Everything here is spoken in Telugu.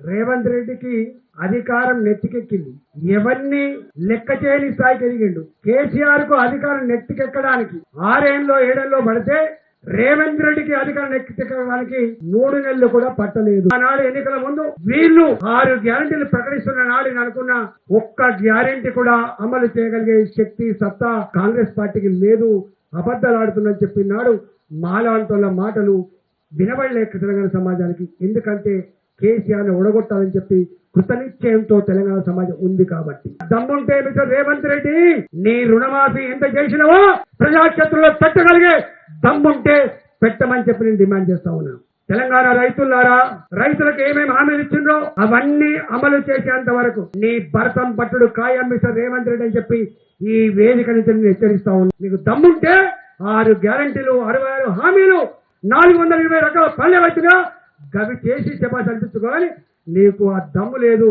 రేవంత్ రెడ్డికి అధికారం నెత్తికెక్కింది. ఎవరిని లెక్క చేయని స్థాయికి ఎదిగిండు కేసీఆర్కు అధికారం నెత్తికెక్కడానికి ఆరేళ్ళలో ఏడేళ్ళలో పడితే రేవంత్ రెడ్డికి అధికారం నెత్తికెక్కడానికి మూడు నెలలు కూడా పట్టలేదు. ఆనాడు ఎన్నికల ముందు వీళ్ళు ఆరు గ్యారంటీలు ప్రకటిస్తున్న నాడు అనుకున్న ఒక్క గ్యారంటీ కూడా అమలు చేయగలిగే శక్తి సత్తా కాంగ్రెస్ పార్టీకి లేదు. అబద్ధాలు ఆడుతుందని చెప్పినాడు మాలాంటోళ్ళ మాటలు వినబడలేక తెలంగాణ సమాజానికి. ఎందుకంటే కేసీఆర్ని ఓడగొట్టాలని చెప్పి కృతనిశ్చయంతో తెలంగాణ సమాజం ఉంది కాబట్టి. దమ్ముంటే మిస్టర్ రేవంత్ రెడ్డి నీ రుణమాఫీ ఎంత చేసినావో ప్రజాక్షేత్రంలో పెట్టగలిగే దమ్ముంటే పెట్టమని చెప్పి నేను డిమాండ్ చేస్తా ఉన్నాను తెలంగాణ రైతులారా రైతులకు ఏమేమి హామీలు ఇచ్చిండ్రో అవన్నీ అమలు చేసేంత వరకు నీ భరతం పట్టుడు ఖాయం మిస్టర్ రేవంత్ రెడ్డి అని చెప్పి ఈ వేదిక నుంచి నేను హెచ్చరిస్తా ఉన్నాను నీకు దమ్ముంటే ఆరు గ్యారంటీలు అరవై ఆరు హామీలు నాలుగు వందల ఇరవై రకాల పల్లె వచ్చినా గవి చేసి చెప్పాల్సి అనిపించుకోవాలి నీకు ఆ దమ్ము లేదు.